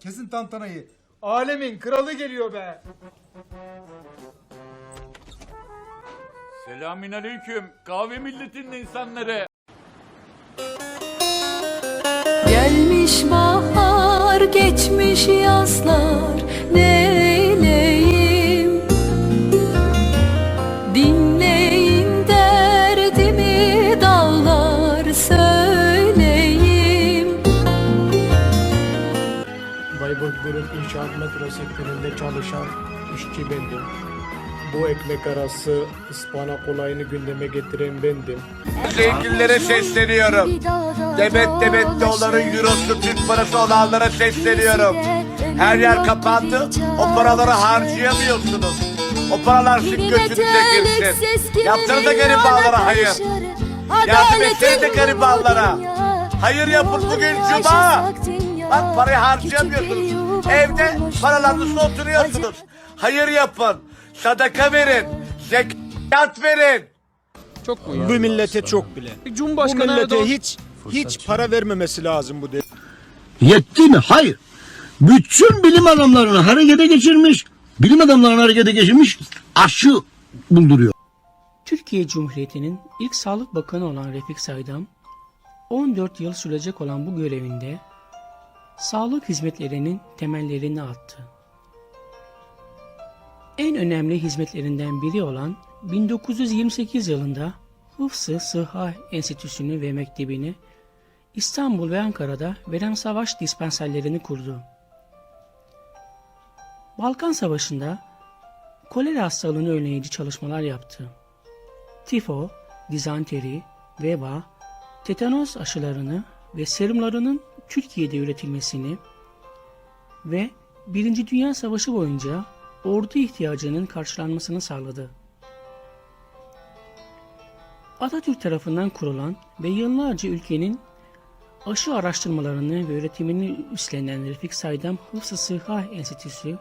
Kesin tantanayı. Alemin kralı geliyor be. Selamünaleyküm. Kahve milletinin insanları. Gelmiş bahar, geçmiş yazlar Bayburt Grup İnşaat Metro sektöründe çalışan işçi bendim. Bu ekmek arası ıspanak olayını gündeme getiren bendim. Zenginlere sesleniyorum. Demet Demet doların eurosu Türk parası olanlara sesleniyorum. Her yer kapandı. O paraları harcayamıyorsunuz. O paralar sizin götünüze girsin. Yaptırın da garibanlara hayır. Yardım etsene de garibanlara. Hayır yapın bugün cuma. Bak parayı harcayamıyorsunuz. Evde paralarınızla oturuyorsunuz. Hayır yapın. Sadaka verin. Zekat verin. Bu millete çok bile. Bu millete hiç hiç para vermemesi lazım bu de. Yetti mi? Hayır. Bütün bilim adamlarını harekete geçirmiş, bilim adamlarını harekete geçirmiş, aşı bulduruyor. Türkiye Cumhuriyeti'nin ilk Sağlık Bakanı olan Refik Saydam, 14 yıl sürecek olan bu görevinde sağlık hizmetlerinin temellerini attı. En önemli hizmetlerinden biri olan 1928 yılında Hıfzı Sıha Enstitüsü'nü ve mektebini İstanbul ve Ankara'da Verem Savaş dispanserlerini kurdu. Balkan Savaşı'nda kolera hastalığını önleyici çalışmalar yaptı. Tifo, dizanteri, veba, tetanos aşılarını ve serumlarının Türkiye'de üretilmesini ve Birinci Dünya Savaşı boyunca ordu ihtiyacının karşılanmasını sağladı. Atatürk tarafından kurulan ve yıllarca ülkenin aşı araştırmalarını ve üretimini üstlenen Refik Saydam Hıfzı Sıha Enstitüsü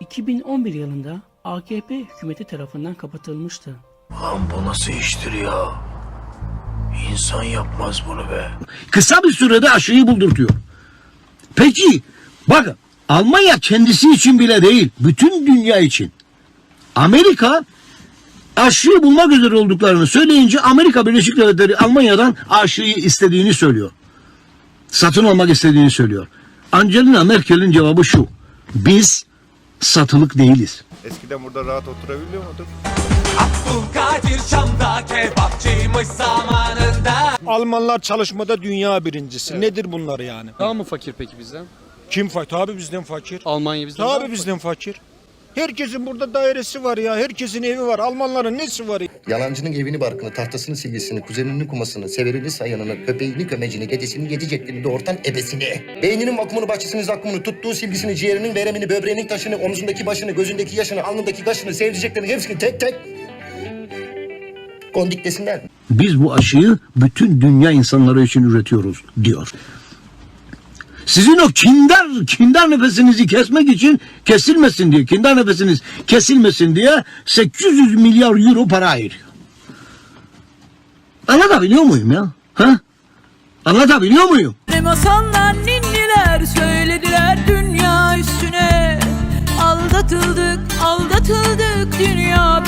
2011 yılında AKP hükümeti tarafından kapatılmıştı. Lan bu nasıl iştir ya? İnsan yapmaz bunu be. Kısa bir sürede aşıyı buldurtuyor. Peki, bakın Almanya kendisi için bile değil, bütün dünya için. Amerika aşıyı bulmak üzere olduklarını söyleyince Amerika Birleşik Devletleri Almanya'dan aşıyı istediğini söylüyor. Satın almak istediğini söylüyor. Angelina Merkel'in cevabı şu. Biz satılık değiliz. Eskiden burada rahat oturabiliyor muyduk? Almanlar çalışmada dünya birincisi. Nedir bunlar yani? Daha mı fakir peki bizden? Kim fakir? Tabii bizden fakir. Almanya bizden daha Tabii mı bizden fakir. Herkesin burada dairesi var ya. Herkesin evi var. Almanların nesi var? Yalancının evini barkını, tahtasını silgisini, kuzeninin kumasını, severini sayanını, köpeğini kömecini, gecesini ceklini, doğurtan ebesini. Beyninin vakumunu, bahçesini, zakkumunu, tuttuğu silgisini, ciğerinin veremini, böbreğinin taşını, omzundaki başını, gözündeki yaşını, alnındaki kaşını, sevdiceklerini hepsini tek tek kondik desinler. Biz bu aşıyı bütün dünya insanları için üretiyoruz diyor. Sizin o kindar, kindar nefesinizi kesmek için kesilmesin diye, kindar nefesiniz kesilmesin diye 800 milyar euro para ayırıyor. Anlatabiliyor muyum ya? Ha? Anlatabiliyor muyum? Ne masallar ninniler söylediler dünya üstüne Aldatıldık aldatıldık dünya